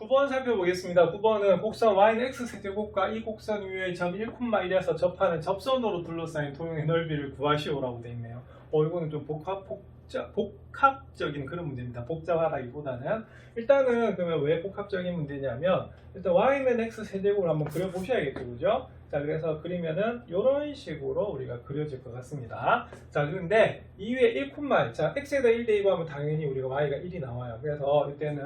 9번 살펴보겠습니다. 9번은 곡선 y는 x 세제곱과 이 곡선 위의 점 1,1에서 접하는 접선으로 둘러싸인 도형의 넓이를 구하시오라고 되어 있네요. 어, 이거는 좀 복합, 복잡, 복합적인 그런 문제입니다. 복잡하다기보다는 일단은 그러면 왜 복합적인 문제냐면 일단 y는 x 세제곱을 한번 그려보셔야겠죠, 그죠? 자, 그래서 그리면은 이런 식으로 우리가 그려질 것 같습니다. 자, 그런데 이 위에 1콤마, 자, x에다 1 대입 하면 당연히 우리가 y가 1이 나와요. 그래서 이때는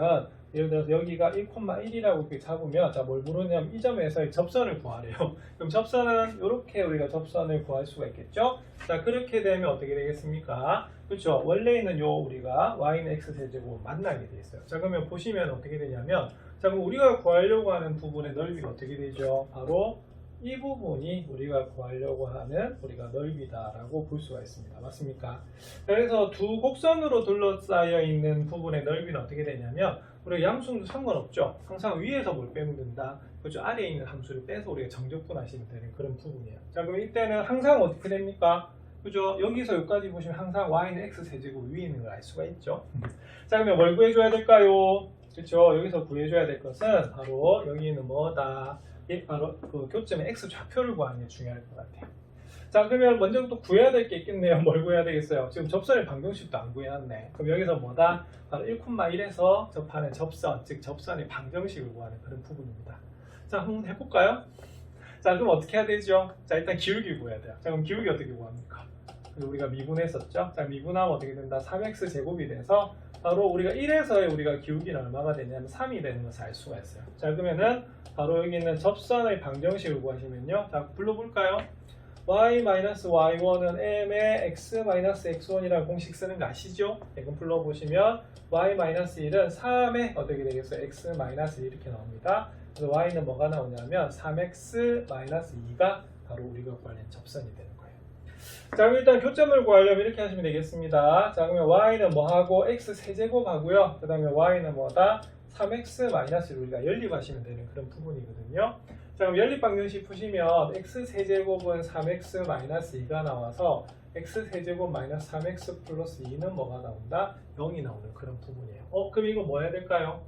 예를 들어서 여기가 1,1이라고 이렇게 잡으면 자, 뭘 물었냐면 이 점에서의 접선을 구하래요. 그럼 접선은 이렇게 우리가 접선을 구할 수가 있겠죠? 자, 그렇게 되면 어떻게 되겠습니까? 그렇죠. 원래는 요 우리가 y는 x 세제곱 만나게 돼 있어요. 자, 그러면 보시면 어떻게 되냐면 자, 그럼 우리가 구하려고 하는 부분의 넓이가 어떻게 되죠? 바로 이 부분이 우리가 구하려고 하는 우리가 넓이다라고 볼 수가 있습니다. 맞습니까? 그래서 두 곡선으로 둘러싸여 있는 부분의 넓이는 어떻게 되냐면 우리가 양수도 상관없죠. 항상 위에서 뭘 빼면 된다. 그죠? 아래에 있는 함수를 빼서 우리가 정적분하시면 되는 그런 부분이에요. 자, 그럼 이때는 항상 어떻게 됩니까? 그죠? 여기서 여기까지 보시면 항상 y는 x 세제곱 위에 있는 걸 알 수가 있죠. 자, 그러면 뭘 구해줘야 될까요? 그렇죠? 여기서 구해줘야 될 것은 바로 여기는 뭐다? 이 바로 그 교점의 x 좌표를 구하는 게 중요할 것 같아요. 자, 그러면 먼저 또 구해야 될 게 있겠네요. 뭘 구해야 되겠어요? 지금 접선의 방정식도 안 구해놨네. 그럼 여기서 뭐다? 바로 1,1에서 접하는 접선, 즉 접선의 방정식을 구하는 그런 부분입니다. 자, 한번 해볼까요? 자, 그럼 어떻게 해야 되죠? 자, 일단 기울기 구해야 돼요. 자, 그럼 기울기 어떻게 구합니까? 우리가 미분했었죠? 자, 미분하면 어떻게 된다? 3x 제곱이 돼서 바로 우리가 1에서의 우리가 기울기는 얼마가 되냐면 3이 되는 것을 알 수가 있어요. 자, 그러면은 바로 여기 있는 접선의 방정식을 구하시면요. 자, 불러볼까요? Y-y1은 m의 x-x1이라는 공식 쓰는 거 아시죠? 네, 그럼 불러보시면 y-1은 3의 어떻게 되겠어요? x-1 이렇게 나옵니다. 그래서 y는 뭐가 나오냐면 3x-2가 바로 우리가 구하는 접선이 되는 거예요. 자, 그럼 일단 교점을 구하려면 이렇게 하시면 되겠습니다. 자, 그러면 y는 뭐하고 x 세제곱 하고요. 그 다음에 y는 뭐다? 3x-를 우리가 연립하시면 되는 그런 부분이거든요. 자, 그럼 연립 방정식 푸시면 x 세제곱은 3x-2가 나와서 x 세제곱 마이너스 3x 플러스 2는 뭐가 나온다? 0이 나오는 그런 부분이에요. 어, 그럼 이거 뭐 해야 될까요?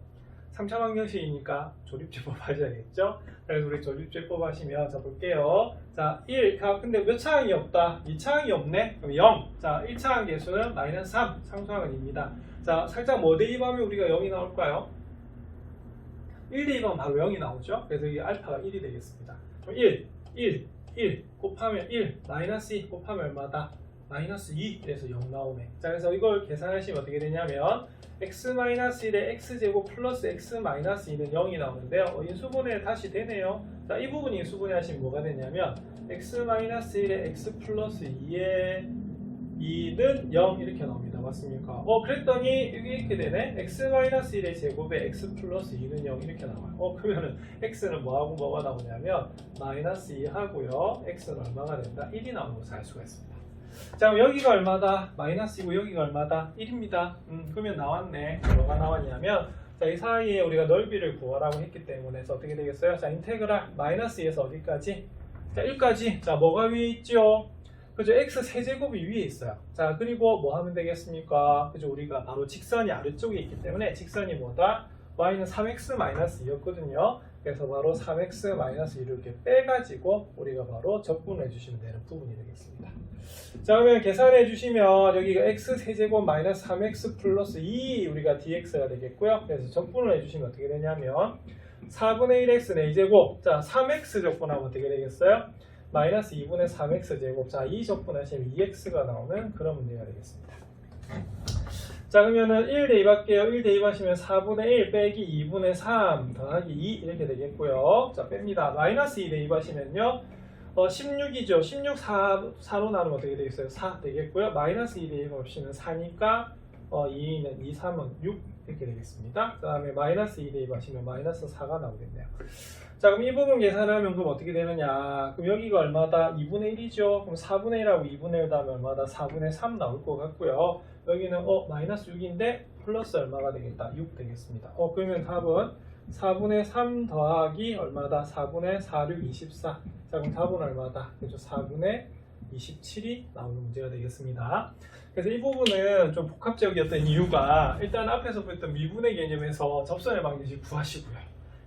3차 방정식이니까 조립제법 하셔야겠죠? 그래서 우리 조립제법 하시면 자 볼게요. 자, 1. 아, 근데 몇 차항이 없다? 2차항이 없네? 그럼 0. 자, 1차항 개수는 마이너스 3. 상수항은 2입니다. 자, 살짝 뭐 대입하면 우리가 0이 나올까요? 1 대입하면 바로 0이 나오죠? 그래서 이게 알파가 1이 되겠습니다. 그럼 1, 1, 1 곱하면 1, 마이너스 2 곱하면 얼마다? 마이너스 2 그래서 0 나오네. 자, 그래서 이걸 계산하시면 어떻게 되냐면 x-1의 x제곱 플러스 x-2는 0이 나오는데요. 어, 인수분해 다시 되네요. 자, 이 부분 인수분해 하시면 뭐가 되냐면 x-1의 x 플러스 2의 2는 0 이렇게 나옵니다. 맞습니까? 어, 그랬더니 이렇게 되네. x-1의 제곱에 x 플러스 2는 0 이렇게 나와요. 어, 그러면은 x는 뭐하고 뭐가 나오냐면 마이너스 2 하고요. x는 얼마가 된다? 1이 나오는 것을 알 수가 있습니다. 자, 그럼 여기가 얼마다? 마이너스이고 여기가 얼마다? 1입니다. 음, 그러면 나왔네. 뭐가 나왔냐면 자, 이 사이에 우리가 넓이를 구하라고 했기 때문에 어떻게 되겠어요? 자, 인테그랄 마이너스 2에서 어디까지? 자, 1까지. 자, 뭐가 위에 있죠? 그죠? x 세제곱이 위에 있어요. 자, 그리고 뭐 하면 되겠습니까? 그죠? 우리가 바로 직선이 아래쪽에 있기 때문에 직선이 뭐다? y는 3x 2였거든요. 그래서 바로 3x 2를 이렇게 빼가지고 우리가 바로 적분을 해주시면 되는 부분이 되겠습니다. 자, 그러면 계산해 주시면 여기가 x 세제곱 마이너스 3x 플러스 2 우리가 dx가 되겠고요. 그래서 적분을 해주시면 어떻게 되냐면 4분의 1x는 2제곱 자 3x 적분하면 어떻게 되겠어요? 마이너스 2분의 3x 제곱 자2 적분하시면 2x가 나오는 그런 문제가 되겠습니다. 자 그러면은 1 대입할게요. 1 대입하시면 4분의 1 빼기 2분의 3 더하기 2 이렇게 되겠고요. 자 뺍니다. 마이너스 2 대입하시면요. 어, 16이죠. 16 4, 4로 나누면 어떻게 되겠어요? 4 되겠고요. 마이너스 2 대입 없이는 4니까 어, 2는 2, 3은 6 이렇게 되겠습니다. 그 다음에 마이너스 2 대입하시면 마이너스 4가 나오겠네요. 자 그럼 이 부분 계산하면 그럼 어떻게 되느냐? 그럼 여기가 얼마다? 2분의 1이죠. 그럼 4분의 1하고 2분의 1 다음에 얼마다? 4분의 3 나올 것 같고요. 여기는 어 마이너스 6인데 플러스 얼마가 되겠다? 6 되겠습니다. 어 그러면 답은 4분의 3 더하기 얼마다? 4분의 4, 6, 24 자 그럼 답은 얼마다? 그죠? 4분의 27이 나오는 문제가 되겠습니다. 그래서 이 부분은 좀 복합적이었던 이유가 일단 앞에서 보였던 미분의 개념에서 접선의 방정식 구하시고요.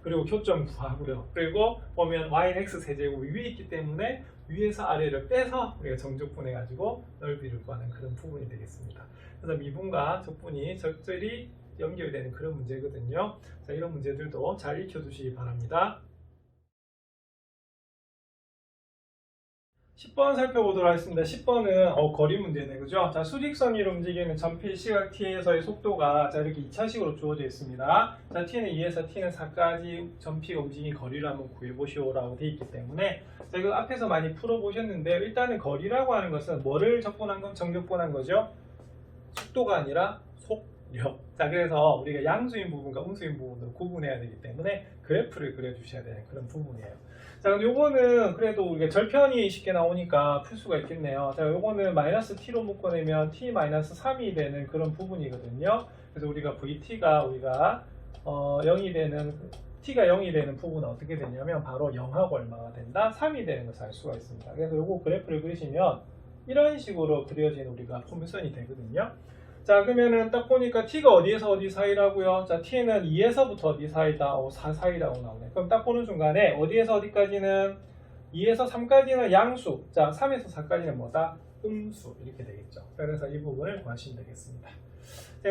그리고 교점 구하고요. 그리고 보면 y는 x 세제곱이 위에 있기 때문에 위에서 아래를 빼서 우리가 정적분해 가지고 넓이를 구하는 그런 부분이 되겠습니다. 그래서 미분과 적분이 적절히 연결되는 그런 문제거든요. 자, 이런 문제들도 잘 익혀두시기 바랍니다. 10번 살펴보도록 하겠습니다. 10번은 어, 거리 문제네, 그죠? 자, 수직선 위로 움직이는 전필 시각 t에서의 속도가 자 이렇게 2차식으로 주어져 있습니다. 자, t는 2에서 t는 4까지 전피가 움직인 거리를 한번 구해보시오라고 되어 있기 때문에 자, 이거 앞에서 많이 풀어보셨는데 일단은 거리라고 하는 것은 뭐를 적분한 건 정적분한 거죠? 속도가 아니라 속력. 자, 그래서 우리가 양수인 부분과 음수인 부분으로 구분해야 되기 때문에 그래프를 그려주셔야 되는 그런 부분이에요. 자, 그럼 요거는 그래도 우리가 절편이 쉽게 나오니까 풀 수가 있겠네요. 자, 요거는 마이너스 t로 묶어내면 t 마이너스 3이 되는 그런 부분이거든요. 그래서 우리가 vt가 우리가 어, 0이 되는 t가 0이 되는 부분은 어떻게 되냐면 바로 0하고 얼마가 된다? 3이 되는 것을 알 수가 있습니다. 그래서 요거 그래프를 그리시면 이런 식으로 그려진 우리가 포물선이 되거든요. 자 그러면은 딱 보니까 t가 어디에서 어디 사이라고요? 자 t는 2에서부터 어디 사이다? 오, 4 사이라고 나오네. 그럼 딱 보는 순간에 어디에서 어디까지는 2에서 3까지는 양수, 자 3에서 4까지는 뭐다? 음수 이렇게 되겠죠. 그래서 이 부분을 구하시면 되겠습니다.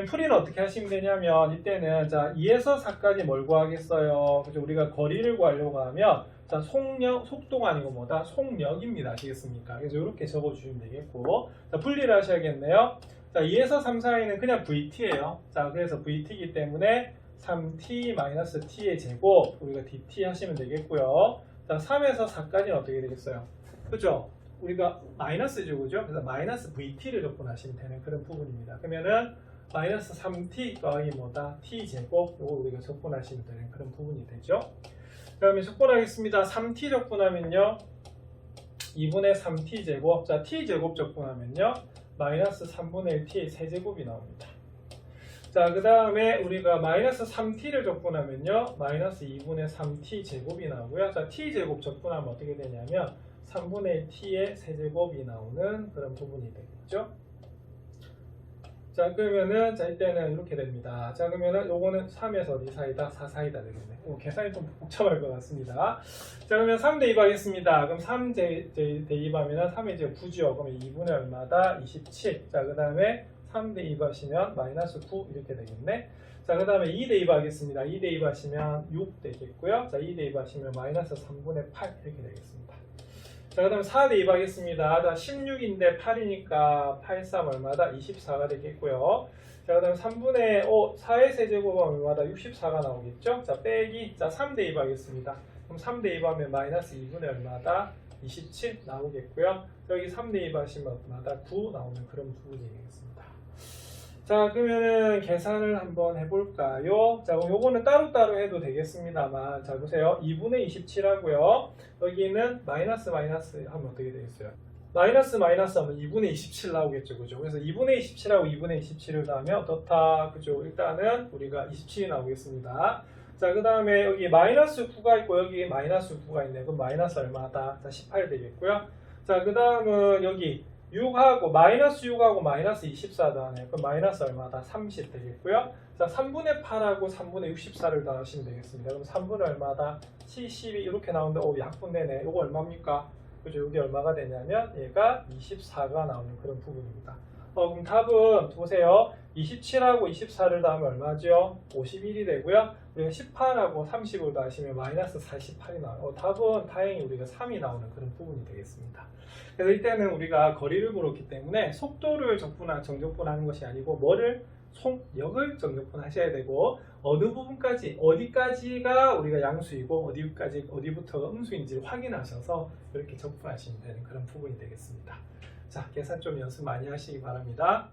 풀이는 어떻게 하시면 되냐면 이때는 자 2에서 4까지 뭘 구하겠어요? 그죠? 우리가 거리를 구하려고 하면 자 속력, 속도가 아니고 뭐다? 속력입니다. 아시겠습니까? 그래서 이렇게 적어주시면 되겠고 자 분리를 하셔야겠네요. 자 2에서 3 사이는 그냥 VT예요. 자 그래서 VT이기 때문에 3t-t의 제곱 우리가 dt 하시면 되겠고요. 자 3에서 4까지는 어떻게 되겠어요? 그죠? 우리가 마이너스죠, 그죠? 그래서 마이너스 VT를 접근하시면 되는 그런 부분입니다. 그러면은 마이너스 3t 더하기 뭐다? t 제곱 이거 우리가 접근하시면 되는 그런 부분이 되죠. 그러면 접근하겠습니다. 3t 접근하면요. 2분의 3t 제곱. 자, t 제곱 접근하면요. 마이너스 3분의 1t 세제곱이 나옵니다. 자, 그 다음에 우리가 마이너스 3t를 접근하면요. 마이너스 2분의 3t 제곱이 나오고요. 자, t 제곱 접근하면 어떻게 되냐면 3분의 t의 세제곱이 나오는 그런 부분이 되겠죠. 자, 그러면은 자, 이때는 이렇게 됩니다. 자, 그러면은 요거는 3에서 어디 사이다? 4 사이다 되겠네. 오, 계산이 좀 복잡할 것 같습니다. 자, 그러면 3 대입하겠습니다. 그럼 3 대, 대, 대입하면 3의 이제 9죠. 그러면 2분의 얼마다? 27. 자, 그 다음에 3 대입하시면 마이너스 9 이렇게 되겠네. 자, 그 다음에 2 대입하겠습니다. 2 대입하시면 6 되겠고요. 자, 2 대입하시면 마이너스 3분의 8 이렇게 되겠습니다. 자, 그 다음 4 대입하겠습니다. 자, 16인데 8이니까 8, 3 얼마다? 24가 되겠고요. 자, 그 다음 3분의 5, 4의 세제곱은 얼마다? 64가 나오겠죠? 자, 빼기. 자, 3 대입하겠습니다. 그럼 3 대입하면 마이너스 2분의 얼마다? 27 나오겠고요. 여기 3 대입하시면 얼마다? 9 나오는 그런 부분이 되겠습니다. 자, 그러면은 계산을 한번 해볼까요? 자, 그럼 요거는 따로따로 해도 되겠습니다만, 자, 보세요. 2분의 27 하고요. 여기는 마이너스 마이너스 하면 어떻게 되겠어요? 마이너스 마이너스 하면 2분의 27 나오겠죠, 그죠? 그래서 2분의 27하고 2분의 27을 더하면 어떻다, 그죠? 일단은 우리가 27이 나오겠습니다. 자, 그 다음에 여기 마이너스 9가 있고 여기 마이너스 9가 있네. 그럼 마이너스 얼마다? 자, 18 되겠고요. 자, 그 다음은 여기 6하고 마이너스 6하고 마이너스 24 더하네. 그럼 마이너스 얼마다? 30 되겠고요. 자, 3분의 8하고 3분의 64를 더하시면 되겠습니다. 그럼 3분의 얼마다? 72 이렇게 나오는데 오, 약분되네. 이거 얼마입니까? 그죠? 이게 얼마가 되냐면 얘가 24가 나오는 그런 부분입니다. 어, 그럼 답은 보세요. 27하고 24를 더하면 얼마죠? 51이 되고요. 우리가 18하고 30을 더하시면 마이너스 48이 나와요. 어, 답은 다행히 우리가 3이 나오는 그런 부분이 되겠습니다. 그래서 이때는 우리가 거리를 물었기 때문에 속도를 적분한 정적분하는 것이 아니고 뭐를 속력을 정적분하셔야 되고 어느 부분까지 어디까지가 우리가 양수이고 어디까지 어디부터가 음수인지 확인하셔서 이렇게 적분하시면 되는 그런 부분이 되겠습니다. 자 계산 좀 연습 많이 하시기 바랍니다.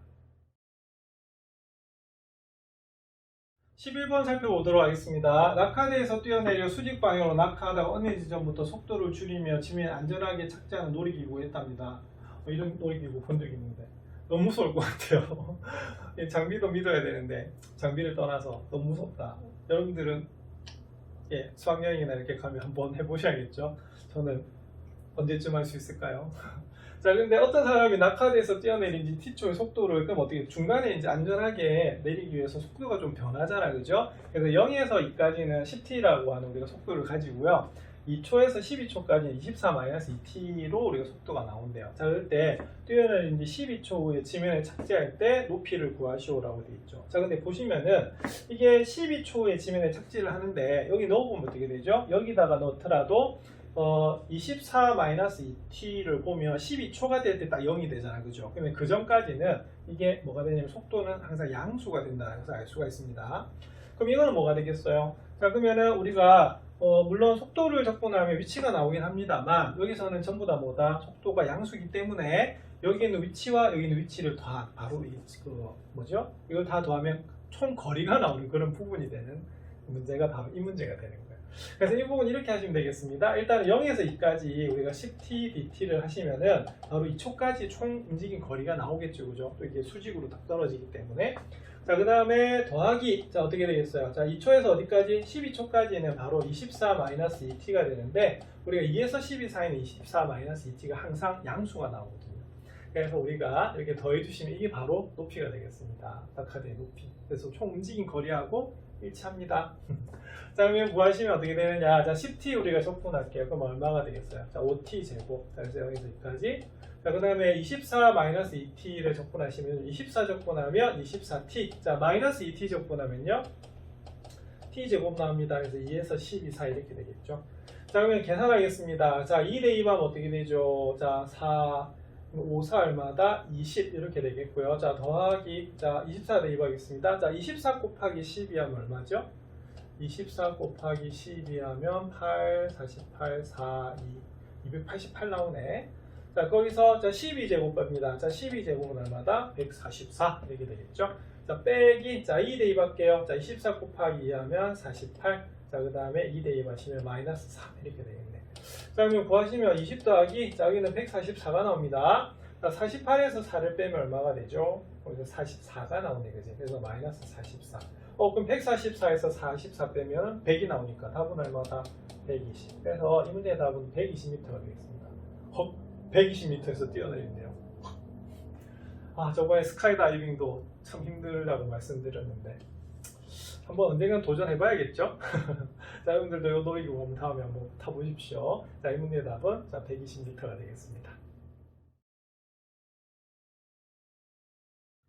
11번 살펴보도록 하겠습니다. 낙하대에서 뛰어내려 수직 방향으로 낙하하다가 어느 지점부터 속도를 줄이며 지면에 안전하게 착지하는 놀이기구에 있답니다. 어, 이런 놀이기구 본 적 있는데 너무 무서울 것 같아요. 이 장비도 믿어야 되는데 장비를 떠나서 너무 무섭다. 여러분들은 예, 수학여행이나 이렇게 가면 한번 해보셔야겠죠. 저는 언제쯤 할 수 있을까요? 자, 근데 어떤 사람이 낙하대에서 뛰어내린 이 T초의 속도를 그럼 어떻게 중간에 이제 안전하게 내리기 위해서 속도가 좀 변하잖아, 그죠? 그래서 0에서 2까지는 10T라고 하는 우리가 속도를 가지고요. 2초에서 12초까지 24-2T로 우리가 속도가 나온대요. 자, 그럴 때 뛰어내린 이제 12초 후에 지면에 착지할 때 높이를 구하시오라고 돼 있죠. 자, 근데 보시면은 이게 12초 후에 지면에 착지를 하는데 여기 넣어보면 어떻게 되죠? 여기다가 넣더라도 어, 24-2t를 보면 12초가 될 때 딱 0이 되잖아. 그죠? 그러면 그 전까지는 이게 뭐가 되냐면 속도는 항상 양수가 된다는 것을 알 수가 있습니다. 그럼 이거는 뭐가 되겠어요? 자, 그러면은 우리가 어, 물론 속도를 적고 나면 위치가 나오긴 합니다만 여기서는 전부 다 뭐다? 속도가 양수기 때문에 여기 있는 위치와 여기 있는 위치를 다 바로 이, 그 뭐죠? 이걸 다 더하면 총 거리가 나오는 그런 부분이 되는 문제가 바로 이 문제가 되는 거예요. 그래서 이 부분 이렇게 하시면 되겠습니다. 일단 0에서 2까지 우리가 10t, dt를 하시면은 바로 2초까지 총 움직인 거리가 나오겠죠. 그죠? 또 이게 수직으로 딱 떨어지기 때문에. 자, 그 다음에 더하기. 자, 어떻게 되겠어요? 자, 2초에서 어디까지? 12초까지는 바로 24-2t가 되는데, 우리가 2에서 12 사이는 24-2t가 항상 양수가 나오거든요. 그래서 우리가 이렇게 더해주시면 이게 바로 높이가 되겠습니다. 낙하대의 높이. 그래서 총 움직인 거리하고 일치합니다. 자, 그러면 구하시면 어떻게 되느냐. 자, 10t 우리가 적분할게요. 그럼 얼마가 되겠어요? 자, 5t 제곱. 자, 그래서 여기서 여기까지. 자, 그 다음에 24-2t를 적분하시면 24 적분하면 24t. 자, 마이너스 2t 적분하면요. t 제곱 나옵니다. 그래서 2에서 12 사이 이렇게 되겠죠. 자, 그러면 계산하겠습니다. 자, 2 대입하면 어떻게 되죠? 자, 4, 5, 4 얼마다? 20 이렇게 되겠고요. 자, 더하기. 자, 24 대입 하겠습니다. 자, 24 곱하기 12 하면 얼마죠? 24 곱하기 12 하면 8, 48, 4, 2, 288 나오네. 자, 거기서 자, 12제곱입니다. 자, 12제곱은 얼마다? 144 이렇게 되겠죠. 자, 빼기. 자, 2 대입 할게요. 자, 24 곱하기 2 하면 48. 자, 그 다음에 2 대입 하시면 마이너스 3 이렇게 되겠네. 자, 그러면 구하시면 20 더하기. 자, 여기는 144가 나옵니다. 자, 48에서 4를 빼면 얼마가 되죠? 거기서 44가 나오네, 그지? 그래서 마이너스 44. 어, 그럼 144에서 44 빼면 100이 나오니까 답은 얼마다? 120. 그래서 이 문제의 답은 120m가 되겠습니다. 헉, 120m에서 뛰어내린대요. 아, 저번에 스카이다이빙도 참 힘들다고 말씀드렸는데 한번 언젠간 도전해봐야겠죠? 자, 여러분들도 요 놀이기구 한번 다음에 한번 타보십시오. 자, 이 문제의 답은 자, 120m가 되겠습니다.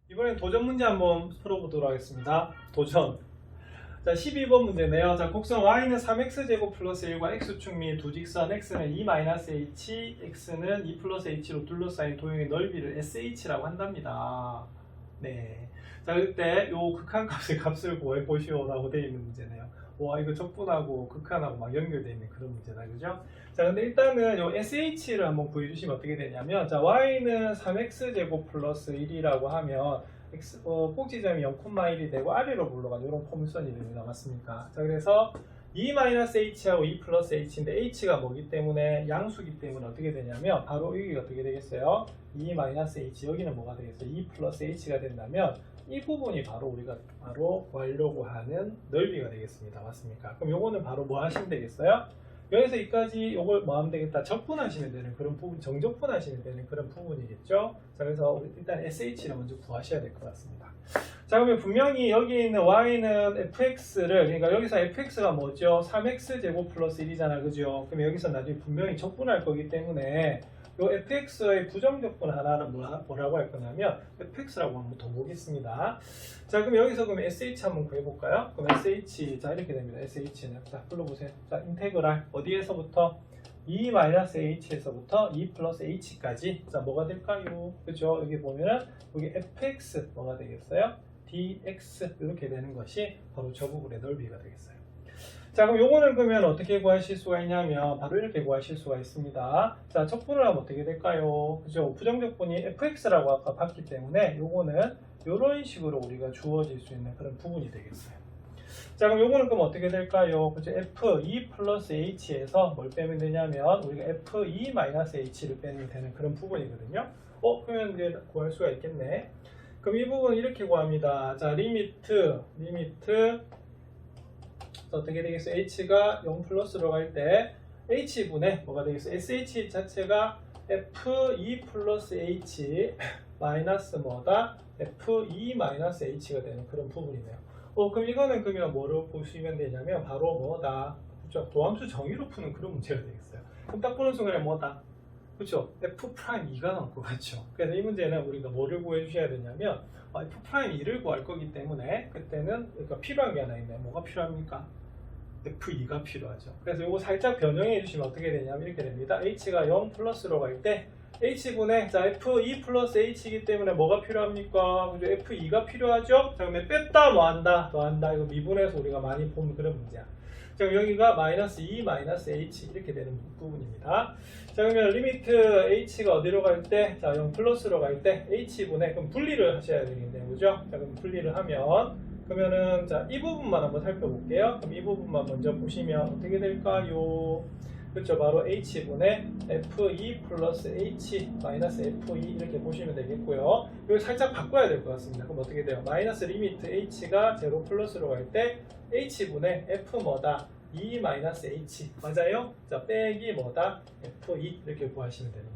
이번엔 도전 문제 한번 풀어보도록 하겠습니다. 도전. 자, 12번 문제네요. 자, 곡선 y는 3x제곱 플러스 1과 x축 및 두 직선 x는 2-h, x는 2 플러스 h로 둘러싸인 도형의 넓이를 sh라고 한답니다. 네. 자, 그때 요 극한값의 값을 구해 보시오라고 되어 있는 문제네요. 와, 이거 적분하고 극한하고 막 연결되어 있는 그런 문제다. 그죠? 자, 근데 일단은 요 sh를 한번 구해주시면 어떻게 되냐면, 자, y는 3x제곱 플러스 1이라고 하면, x, 어, 꼭지점이 0,1이 되고 아래로 물러가는 이런 포물선이 됩니다. 맞습니까? 자, 그래서 2-h하고 2 플러스 h인데 h가 뭐기 때문에 양수기 때문에 어떻게 되냐면 바로 여기가 어떻게 되겠어요? 2-h 여기는 뭐가 되겠어요? 2 플러스 h가 된다면 이 부분이 바로 우리가 바로 구하려고 하는 넓이가 되겠습니다. 맞습니까? 그럼 요거는 바로 뭐 하시면 되겠어요? 여기서 여기까지 요걸 뭐 하면 되겠다? 적분하시면 되는 그런 부분, 정적분하시면 되는 그런 부분이겠죠? 자, 그래서 일단 SH를 먼저 구하셔야 될 것 같습니다. 자, 그러면 분명히 여기 있는 y는 fx를, 그러니까 여기서 fx가 뭐죠? 3x 제곱 플러스 1이잖아, 그죠? 그럼 여기서 나중에 분명히 적분할 거기 때문에 요 fx의 부정적분 하나는 뭐라, 뭐라고 할 거냐면 fx라고 한번 더 보겠습니다. 자, 그럼 여기서 그럼 sh 한번 구해볼까요? 그럼 sh, 자, 이렇게 됩니다. sh는. 자, 불러보세요. 자, 인테그랄. 어디에서부터? 2-h에서부터 2 플러스 h까지. 자, 뭐가 될까요? 그죠? 여기 보면은, 여기 fx 뭐가 되겠어요? Dx. 이렇게 되는 것이 바로 저 부분의 넓이가 되겠어요. 자, 그럼 요거는 그러면 어떻게 구하실 수가 있냐면, 바로 이렇게 구하실 수가 있습니다. 자, 척분을 하면 어떻게 될까요? 그죠? 부정적분이 fx라고 아까 봤기 때문에, 요거는 이런 식으로 우리가 주어질 수 있는 그런 부분이 되겠어요. 자 그럼 요거는 그럼 어떻게 될까요? 그죠? F2 플러스 H에서 뭘 빼면 되냐면 우리가 F2 마이너스 H를 빼면 되는 그런 부분이거든요. 어 그러면 이제 구할 수가 있겠네. 그럼 이 부분 이렇게 구합니다. 자 리미트 리미트 어떻게 되겠어요? H가 0 플러스로 갈 때 H분의 뭐가 되겠어요? SH 자체가 f2 플러스 h 마이너스 뭐다? f2 마이너스 h가 되는 그런 부분이네요. 어, 그럼 이거는 그러면 뭐로 보시면 되냐면 바로 뭐다? 그렇죠? 도함수 정의로 푸는 그런 문제가 되겠어요. 그럼 딱 보는 순간에 뭐다? 그렇죠? f 프라임 2가 나올 것 같죠. 그래서 이 문제는 우리가 뭐를 구해 주셔야 되냐면 어, f 프라임 2를 구할 거기 때문에 그때는 그러니까 필요한 게 하나 있네. 뭐가 필요합니까? F2가 필요하죠. 그래서 이거 살짝 변형해 주시면 어떻게 되냐면 이렇게 됩니다. H가 0 플러스로 갈 때 H분의 자 F2 플러스 H이기 때문에 뭐가 필요합니까? 그죠? F2가 필요하죠? 자 그러면 뺐다 뭐한다? 더한다 이거 미분해서 우리가 많이 본 그런 문제야. 자 여기가 마이너스 2 마이너스 H 이렇게 되는 부분입니다. 자 그러면 리미트 H가 어디로 갈 때? 자 0 플러스로 갈 때 H분의 그럼 분리를 하셔야 되겠네요. 그죠? 자 그럼 분리를 하면 그러면은 자 이 부분만 한번 살펴볼게요. 그럼 이 부분만 먼저 보시면 어떻게 될까요? 그렇죠. 바로 h분의 f2 플러스 h 마이너스 f2 이렇게 보시면 되겠고요. 이거 살짝 바꿔야 될 것 같습니다. 그럼 어떻게 돼요? 마이너스 리미트 h가 0 플러스로 갈 때 h분의 f 뭐다? 2 마이너스 h 맞아요? 자 빼기 뭐다? f2 이렇게 구하시면 겁니다.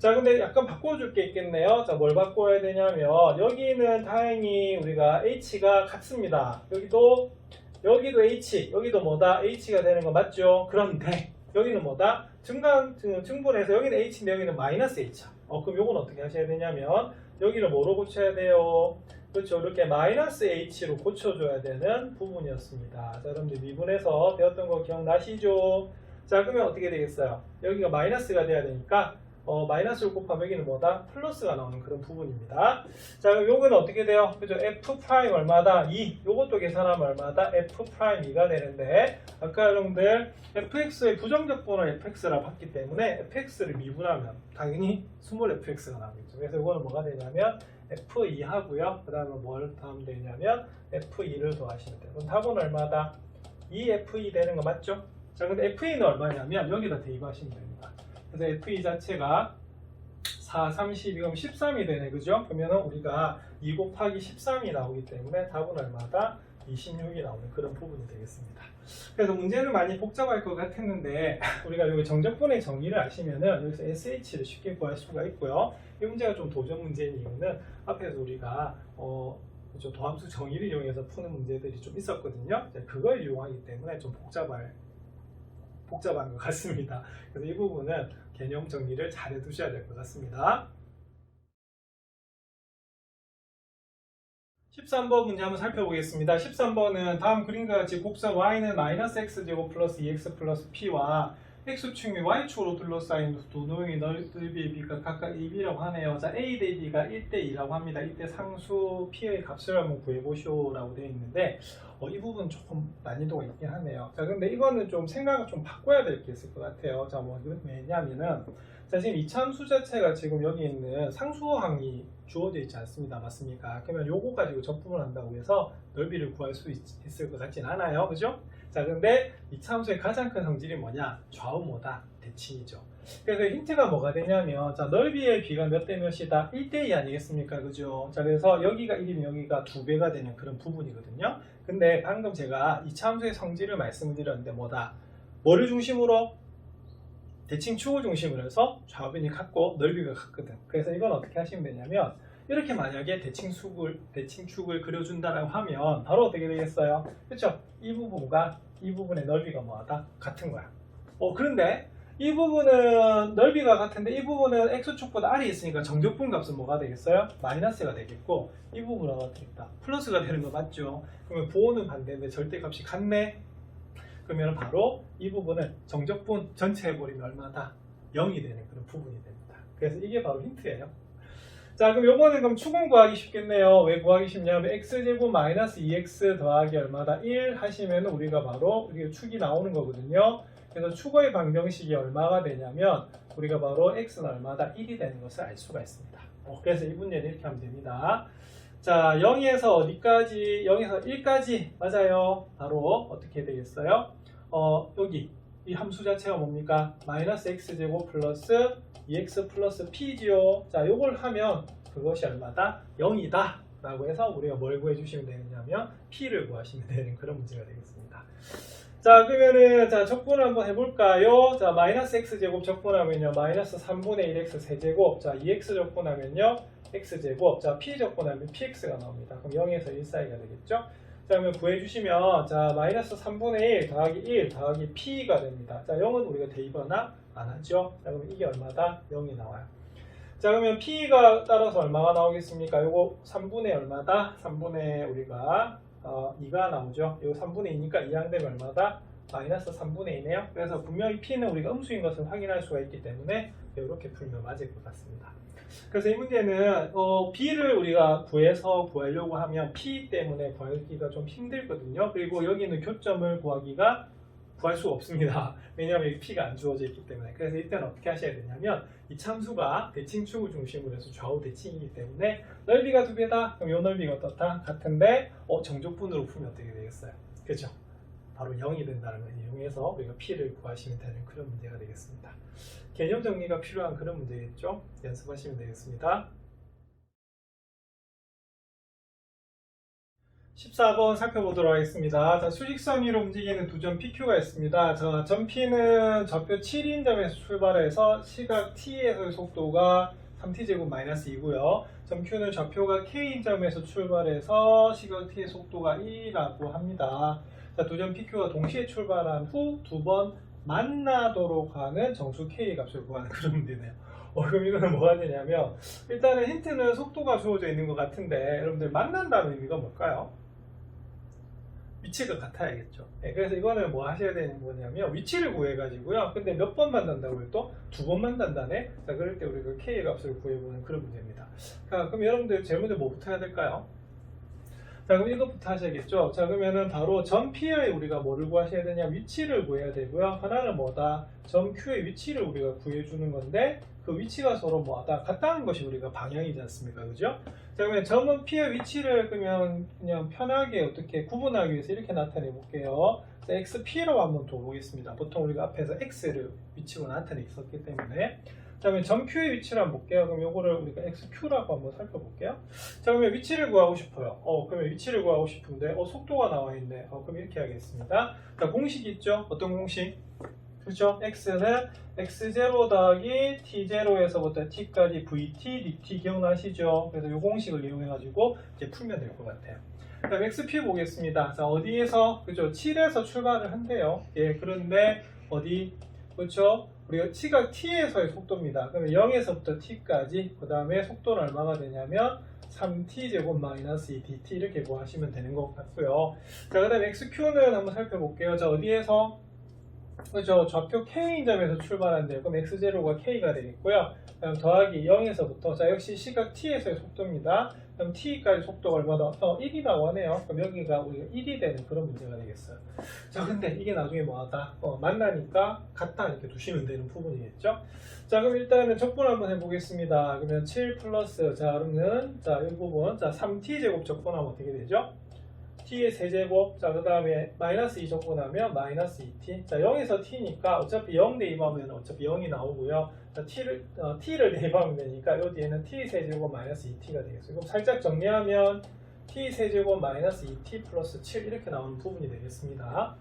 자 근데 약간 바꿔줄 게 있겠네요. 자 뭘 바꿔야 되냐면 여기는 다행히 우리가 h가 같습니다. 여기도 여기도 h 여기도 뭐다 h가 되는 거 맞죠? 그런데 여기는 뭐다 증간 증- 증분해서 여기는 h인데 여기는 마이너스 h야. 어 그럼 요건 어떻게 하셔야 되냐면 여기를 뭐로 고쳐야 돼요? 그렇죠. 이렇게 마이너스 h로 고쳐줘야 되는 부분이었습니다. 자, 여러분들 미분에서 배웠던 거 기억나시죠? 자, 그러면 어떻게 되겠어요? 여기가 마이너스가 돼야 되니까 어, 마이너스를 곱하면 여기는 뭐다? 플러스가 나오는 그런 부분입니다. 자, 그럼 요거는 어떻게 돼요? 그죠? f 얼마다? 2. 요것도 계산하면 얼마다? f 프라임 2가 되는데 아까 여러분들 fx의 부정적 번호 fx라 봤기 때문에 fx를 미분하면 당연히 스몰 fx가 나오겠죠. 그래서 요거는 뭐가 되냐면 f2 하고요. 그 다음에 뭘 더하면 되냐면 f2를 더하시면 돼요. 그럼 답은 얼마다? 2f2 되는 거 맞죠? 자, 근데 f2는 얼마냐면 여기다 대입하시면 됩니다. 그래서 f2 자체가 4, 30, 이건 13이 되네, 그죠? 그러면은 우리가 2 곱하기 13이 나오기 때문에 답은 얼마다? 26이 나오는 그런 부분이 되겠습니다. 그래서 문제는 많이 복잡할 것 같았는데 우리가 여기 정적분의 정의를 아시면은 여기서 SH를 쉽게 구할 수가 있고요. 이 문제가 좀 도전 문제인 이유는 앞에서 우리가 어, 도함수 정의를 이용해서 푸는 문제들이 좀 있었거든요. 그걸 이용하기 때문에 좀 복잡할 복잡한 것 같습니다. 그래서 이 부분은 개념 정리를 잘 해두셔야 될 것 같습니다. 13번 문제 한번 살펴보겠습니다. 13번은 다음 그림과 같이 곡선 y는 마이너스 x제곱 플러스 2x 플러스 p와 x축이 y축으로 둘러싸인 두 도형의 넓이의 비가 각각 2b라고 하네요. 자, a 대 b가 1대 2라고 합니다. 이때 상수 p의 값을 한번 구해보시오라고 되어 있는데 어, 이 부분 조금 난이도가 있긴 하네요. 자, 근데 이거는 좀 생각을 좀 바꿔야 될 게 있을 것 같아요. 자, 뭐 왜냐면은 자, 지금 이참수 자체가 지금 여기 있는 상수항이 주어져 있지 않습니다. 맞습니까? 그러면 요거 가지고 적분을 한다고 해서 넓이를 구할 수 있, 을것 같진 않아요. 그죠? 자, 근데 이 참수의 가장 큰 성질이 뭐냐? 좌우모다 대칭이죠. 그래서 힌트가 뭐가 되냐면, 자, 넓이의 비가 몇 대 몇이다? 1대2 아니겠습니까? 그죠? 자, 그래서 여기가 1이면 여기가 2배가 되는 그런 부분이거든요. 근데 방금 제가 이 참수의 성질을 말씀드렸는데 뭐다? 뭐를 중심으로? 대칭 축을 중심으로 해서 좌변이 같고 넓이가 같거든. 그래서 이건 어떻게 하시면 되냐면 이렇게 만약에 대칭축을 대칭축을 그려준다라고 하면 바로 어떻게 되겠어요? 그렇죠? 이 부분과 이 부분의 넓이가 뭐하다 같은 거야. 어 그런데 이 부분은 넓이가 같은데 이 부분은 x축보다 r이 있으니까 정적분 값은 뭐가 되겠어요? 마이너스가 되겠고 이 부분은 어떻게 있다? 플러스가 되는 거 맞죠? 그러면 보호는 반대인데 절대값이 같네. 그러면 바로 이 부분을 정적분 전체 해버리면 얼마다? 0이 되는 그런 부분이 됩니다. 그래서 이게 바로 힌트예요. 자 그럼 요거는 그럼 추궁 구하기 쉽겠네요. 왜 구하기 쉽냐면 x제곱 마이너스 2x 더하기 얼마다? 1 하시면 우리가 바로 이게 축이 나오는 거거든요. 그래서 축의 방정식이 얼마가 되냐면 우리가 바로 x는 얼마다? 1이 되는 것을 알 수가 있습니다. 어, 그래서 이 문제는 이렇게 하면 됩니다. 자 0에서 어디까지? 0에서 1까지 맞아요. 바로 어떻게 되겠어요? 어 여기 이 함수 자체가 뭡니까? 마이너스 x제곱 플러스 2x 플러스 p지요. 자, 요걸 하면 그것이 얼마다? 0이다. 라고 해서 우리가 뭘 구해주시면 되느냐면 p를 구하시면 되는 그런 문제가 되겠습니다. 자 그러면은 자 적분을 한번 해볼까요? 자 마이너스 x 제곱 적분하면요 마이너스 3분의 1x 세제곱 자 2x 적분하면요 x 제곱 자 p 적분하면 px가 나옵니다. 그럼 0에서 1 사이가 되겠죠? 자 그러면 구해주시면 자 마이너스 3분의 1 더하기 1 더하기 p가 됩니다. 자 0은 우리가 대입 하나 안 하죠? 자 그럼 이게 얼마다? 0이 나와요. 자 그러면 p가 따라서 얼마가 나오겠습니까? 요거 3분의 얼마다? 3분의 우리가 어, 2가 나오죠. 이거 3분의 2니까 이항되면 얼마다? 마이너스 3분의 2네요. 그래서 분명히 p는 우리가 음수인 것을 확인할 수가 있기 때문에 이렇게 풀면 맞을 것 같습니다. 그래서 이 문제는 어, b를 우리가 구해서 구하려고 하면 p 때문에 구하기가 좀 힘들거든요. 그리고 여기는 교점을 구하기가 구할 수가 없습니다. 왜냐하면 이 p가 안 주어져 있기 때문에. 그래서 이때는 어떻게 하셔야 되냐면 이 참수가 대칭축을 중심으로 해서 좌우 대칭이기 때문에 넓이가 두 배다. 그럼 요 넓이가 어떻다? 같은데 어, 정적분으로 풀면 어떻게 되겠어요? 그죠? 바로 0이 된다는 걸 이용해서 우리가 p를 구하시면 되는 그런 문제가 되겠습니다. 개념 정리가 필요한 그런 문제겠죠? 연습하시면 되겠습니다. 14번 살펴보도록 하겠습니다. 자, 수직선 위로 움직이는 두 점 PQ가 있습니다. 자, 점 P는 좌표 7인 점에서 출발해서 시각 T에서의 속도가 3T제곱 마이너스 2고요. 점 Q는 좌표가 K인 점에서 출발해서 시각 T의 속도가 2라고 합니다. 자, 두 점 PQ가 동시에 출발한 후 두 번 만나도록 하는 정수 K 값을 구하는 그런 문제네요. 어, 그럼 이거는 뭐가 되냐면 일단은 힌트는 속도가 주어져 있는 것 같은데 여러분들 만난다는 의미가 뭘까요? 위치가 같아야겠죠. 네, 그래서 이거는 뭐 하셔야 되는 거냐면 위치를 구해가지고요. 근데 몇 번 만난다고요? 또두번 만난다네. 자 그럴 때 우리가 k 값을 구해보는 그런 문제입니다. 자 그럼 여러분들 먼저 뭐부터 해야 될까요? 자 그럼 이것부터 하셔야겠죠. 자 그러면은 바로 점 P의 우리가 뭐를 구하셔야 되냐? 위치를 구해야 되고요. 하나는 뭐다? 점 Q의 위치를 우리가 구해주는 건데 그 위치가 서로 뭐하다 같다는 것이 우리가 방향이지 않습니까? 그죠? 자 그러면 점은 P의 위치를 그냥 그냥 편하게 어떻게 구분하기 위해서 이렇게 나타내 볼게요. 자, XP로 한번 둬보겠습니다. 보통 우리가 앞에서 X를 위치로 나타내 있었기 때문에 자 그러면 점 Q의 위치를 한번 볼게요. 그럼 요거를 우리가 XQ라고 한번 살펴볼게요. 자 그러면 위치를 구하고 싶어요. 어 그러면 위치를 구하고 싶은데 어 속도가 나와 있네. 어 그럼 이렇게 하겠습니다. 자 공식 있죠? 어떤 공식? 그렇죠? x는 x0 더하기 t0에서부터 t까지 vt, dt 기억나시죠? 그래서 이 공식을 이용해가지고 이제 풀면 될 것 같아요. 그다음 xp 보겠습니다. 자 어디에서 그죠? 7에서 출발을 한대요. 예 그런데 어디 그렇죠? 우리가 t가 t에서의 속도입니다. 그러면 0에서부터 t까지 그 다음에 속도는 얼마가 되냐면 3t 제곱 마이너스 2 dt 이렇게 구하시면 되는 것 같고요. 자 그 다음 xq는 한번 살펴볼게요. 자 어디에서 그죠. 좌표 K인 점에서 출발한대요. 그럼 X0가 K가 되겠고요. 그다음 더하기 0에서부터 자 역시 시각 T에서의 속도입니다. 그럼 T까지 속도가 얼마다? 어, 1이라고 하네요. 그럼 여기가 우리가 1이 되는 그런 문제가 되겠어요. 자 근데 이게 나중에 뭐하다? 어, 만나니까 같다 이렇게 두시면 되는 부분이겠죠. 자 그럼 일단은 적분 한번 해보겠습니다. 그러면 7 플러스 자 그러면 자 이 부분 자 3T 제곱 적분하면 어떻게 되죠? t의 세제곱 자 그 다음에 마이너스 2 적분하면 마이너스 2t 자 0에서 t니까 어차피 0 대입하면 어차피 0이 나오고요 자, t를, 어, t를 대입하면 되니까 요 뒤에는 t 세제곱 마이너스 2t가 되겠어요. 그럼 살짝 정리하면 t 세제곱 마이너스 2t 플러스 7 이렇게 나오는 부분이 되겠습니다.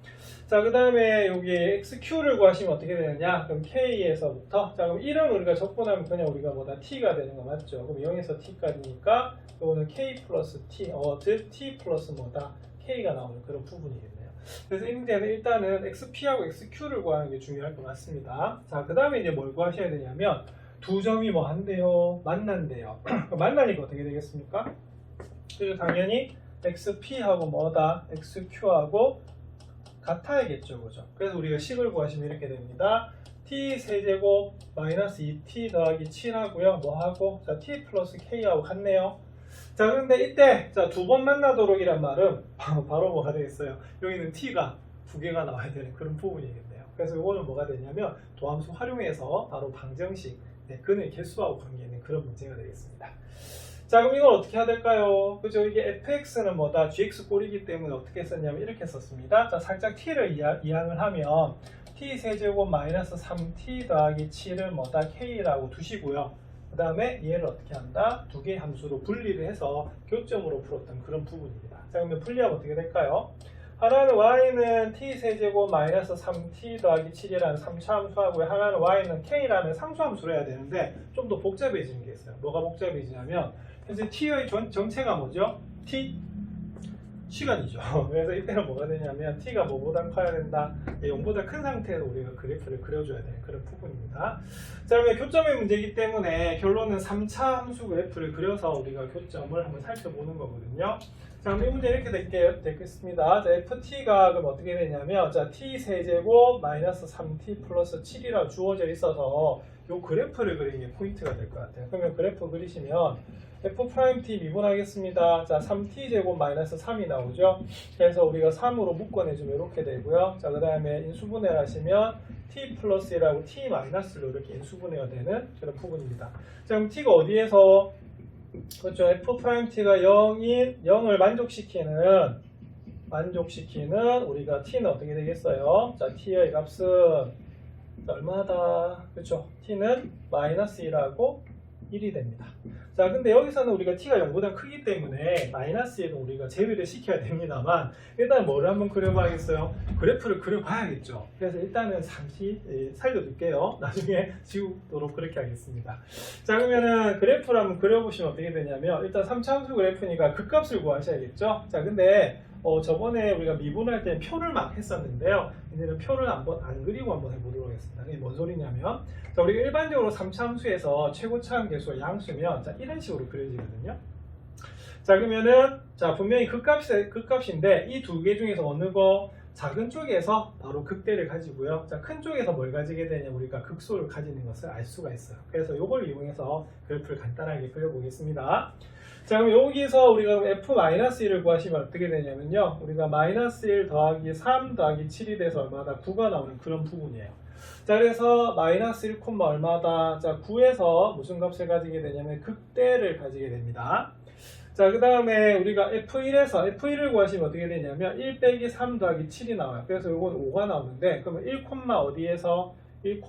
자 그 다음에 여기 xq를 구하시면 어떻게 되느냐? 그럼 k에서부터. 자 그럼 1은 우리가 적분하면 그냥 우리가 뭐다? T가 되는 거 맞죠? 그럼 0에서 t까지니까 요거는 k 플러스 t 어, 즉 t 플러스 뭐다? K가 나오는 그런 부분이겠네요 그래서 이 문제는 일단은 xp하고 xq를 구하는 게 중요할 것 같습니다. 자 그 다음에 이제 뭘 구하셔야 되냐면 두 점이 뭐 한대요? 만난대요. 만나니까 어떻게 되겠습니까? 그래서 당연히 xp하고 뭐다? Xq하고 같아야겠죠 그죠? 그래서 우리가 식을 구하시면 이렇게 됩니다. T 세제곱 마이너스 2t 더하기 7하고요. 뭐하고? 자 t 플러스 k하고 같네요 자 그런데 이때 자두 번 만나도록 이란 말은 바로, 뭐가 되겠어요? 여기는 t가 두 개가 나와야 되는 그런 부분이겠네요. 그래서 이거는 뭐가 되냐면 도함수 활용해서 바로 방정식 네, 근의 개수하고 관계 있는 그런 문제가 되겠습니다. 자 그럼 이걸 어떻게 해야 될까요? 그죠? 이게 fx는 뭐다? gx 꼴이기 때문에 어떻게 썼냐면 이렇게 썼습니다. 자 살짝 t를 이항을 하면 t 세제곱 마이너스 3t 더하기 7을 뭐다? k라고 두시고요 그 다음에 얘를 어떻게 한다? 두 개의 함수로 분리를 해서 교점으로 풀었던 그런 부분입니다 자 그러면 분리하면 어떻게 될까요? 하나는 y는 t 세제곱 마이너스 3t 더하기 7이라는 3차 함수하고요. 하나는 y는 k라는 상수함수로 해야 되는데 좀 더 복잡해지는 게 있어요. 뭐가 복잡해지냐면 현재 t의 전, 정체가 뭐죠? t 시간이죠. 그래서 이때는 뭐가 되냐면 t가 뭐보다 커야 된다. 0보다 큰 상태에서 우리가 그래프를 그려줘야 되는 그런 부분입니다. 자, 그러면 교점의 문제이기 때문에 결론은 3차 함수 그래프를 그려서 우리가 교점을 한번 살펴보는 거거든요. 자, 그럼 이 문제 이렇게 될게, 되겠습니다. 자, ft가 그럼 어떻게 되냐면, 자, t 세제곱 마이너스 3t 플러스 7이라 주어져 있어서 요 그래프를 그리는 게 포인트가 될 것 같아요. 그러면 그래프 그리시면 f 프라임 t 미분하겠습니다. 자, 3t 제곱 마이너스 3이 나오죠. 그래서 우리가 3으로 묶어내주면 이렇게 되고요. 자, 그 다음에 인수분해를 하시면 t 플러스 1하고 t 마이너스로 이렇게 인수분해가 되는 그런 부분입니다. 자, 그럼 t가 어디에서 그렇죠. f 프라임 t가 0인 0을 만족시키는 만족시키는 우리가 t는 어떻게 되겠어요? 자, t의 값은 자, 얼마다 그렇죠. t는 마이너스 1하고 1이 됩니다. 자, 근데 여기서는 우리가 t가 0보다 크기 때문에 마이너스 1은 우리가 제외를 시켜야 됩니다만 일단 뭐를 한번 그려봐야겠어요? 그래프를 그려봐야겠죠. 그래서 일단은 잠시 예, 살려둘게요. 나중에 지우도록 그렇게 하겠습니다. 자, 그러면은 그래프를 한번 그려보시면 어떻게 되냐면 일단 3차함수 그래프니까 극값을 구하셔야겠죠. 자, 근데 어, 저번에 우리가 미분할 때 표를 막 했었는데요. 이제는 표를 한번 안 그리고 한번 해보도록 하겠습니다. 이게 뭔 소리냐면, 자, 우리가 일반적으로 3차 함수에서 최고차 함 계수가 양수면, 자, 이런 식으로 그려지거든요. 자, 그러면은, 자, 분명히 극값이, 극값인데, 이 두 개 중에서 어느 거, 작은 쪽에서 바로 극대를 가지고요. 자, 큰 쪽에서 뭘 가지게 되냐, 우리가 극소를 가지는 것을 알 수가 있어요. 그래서 이걸 이용해서 그래프를 간단하게 그려보겠습니다. 자 그럼 여기서 우리가 f-1을 구하시면 어떻게 되냐면요. 우리가 마이너스 1 더하기 3 더하기 7이 돼서 얼마다? 9가 나오는 그런 부분이에요. 자 그래서 마이너스 1, 얼마다? 자 9에서 무슨 값을 가지게 되냐면 극대를 가지게 됩니다. 자 그 다음에 우리가 f1에서 f1을 구하시면 어떻게 되냐면 1 빼기 3 더하기 7이 나와요. 그래서 이건 5가 나오는데 그러면 1, 어디에서? 1,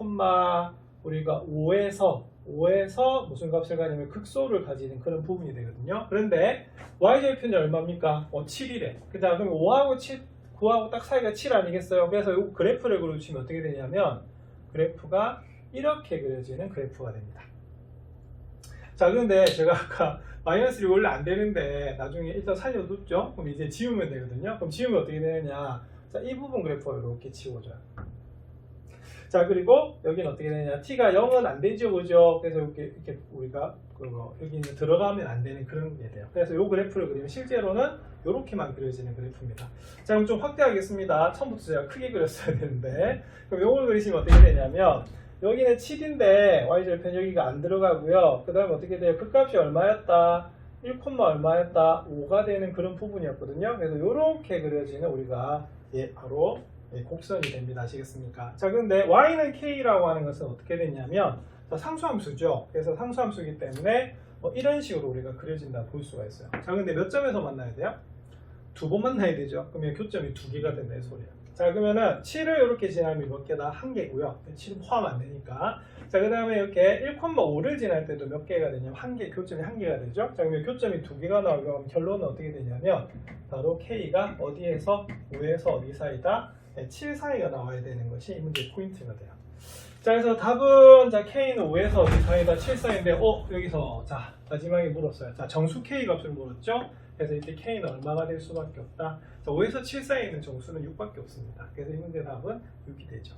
우리가 5에서 5에서 무슨 값을 가지면 극소를 가지는 그런 부분이 되거든요. 그런데 y절편이 얼마입니까? 어, 7이래. 그 다음 그럼 5하고 7, 9하고 딱 사이가 7 아니겠어요? 그래서 이 그래프를 그려주시면 어떻게 되냐면 그래프가 이렇게 그려지는 그래프가 됩니다. 자, 그런데 제가 아까 마이너스 1이 원래 안 되는데 나중에 일단 살려뒀죠? 그럼 이제 지우면 되거든요. 그럼 지우면 어떻게 되느냐? 자, 이 부분 그래프가 이렇게 지워져요. 자 그리고 여기는 어떻게 되냐. t가 0은 안 되죠 그죠? 그래서 이렇게, 이렇게 우리가 그거 여기 있는 들어가면 안 되는 그런 게 돼요. 그래서 이 그래프를 그리면 실제로는 이렇게만 그려지는 그래프입니다. 자 그럼 좀 확대하겠습니다. 처음부터 제가 크게 그렸어야 되는데. 그럼 이걸 그리시면 어떻게 되냐면 여기는 7인데 y절편 여기가 안 들어가고요. 그 다음에 어떻게 돼요? 극값이 얼마였다? 1, 얼마였다? 5가 되는 그런 부분이었거든요. 그래서 이렇게 그려지는 우리가 예 바로 예, 곡선이 됩니다. 아시겠습니까? 자, 근데 y는 k라고 하는 것은 어떻게 되냐면 자, 상수함수죠. 그래서 상수함수이기 때문에 뭐 이런 식으로 우리가 그려진다 볼 수가 있어요. 자, 근데 몇 점에서 만나야 돼요? 두 번 만나야 되죠. 그러면 교점이 두 개가 된다 이 소리예요. 자, 그러면은 7을 이렇게 지나면 몇 개다? 한 개고요. 7은 포함 안 되니까. 자, 그 다음에 이렇게 1,5를 지날 때도 몇 개가 되냐면 한 개, 교점이 한 개가 되죠. 자, 그러면 교점이 두 개가 나오면 결론은 어떻게 되냐면 바로 k가 어디에서 5에서 어디 사이다? 7 사이가 나와야 되는 것이 이 문제의 포인트가 돼요. 자, 그래서 답은 자 k는 5에서 어디 사이다 7 사이인데, 어 여기서 자 마지막에 물었어요. 자 정수 k 값을 물었죠. 그래서 이때 k는 얼마가 될 수밖에 없다. 자, 5에서 7 사이에 있는 정수는 6밖에 없습니다. 그래서 이 문제 답은 6이 되죠.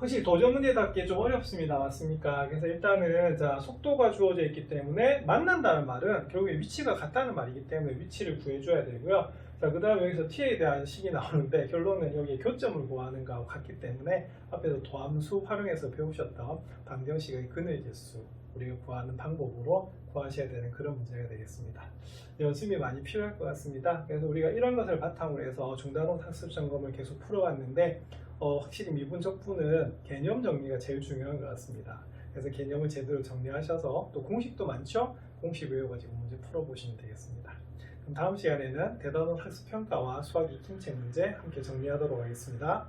혹시 도전 문제답게 좀 어렵습니다. 맞습니까? 그래서 일단은 자 속도가 주어져 있기 때문에 만난다는 말은 결국에 위치가 같다는 말이기 때문에 위치를 구해줘야 되고요. 자, 그 다음에 여기서 t에 대한 식이 나오는데 결론은 여기 교점을 구하는 거하고 같기 때문에 앞에서 도함수 활용해서 배우셨던 방정식의 개수 우리가 구하는 방법으로 구하셔야 되는 그런 문제가 되겠습니다. 연습이 많이 필요할 것 같습니다. 그래서 우리가 이런 것을 바탕으로 해서 중단원 학습 점검을 계속 풀어왔는데 어, 확실히 미분 적분은 개념 정리가 제일 중요한 것 같습니다. 그래서 개념을 제대로 정리하셔서 또 공식도 많죠? 공식 외워가지고 문제 풀어보시면 되겠습니다. 다음 시간에는 대단원 학습 평가와 수학 이팀체 문제 함께 정리하도록 하겠습니다.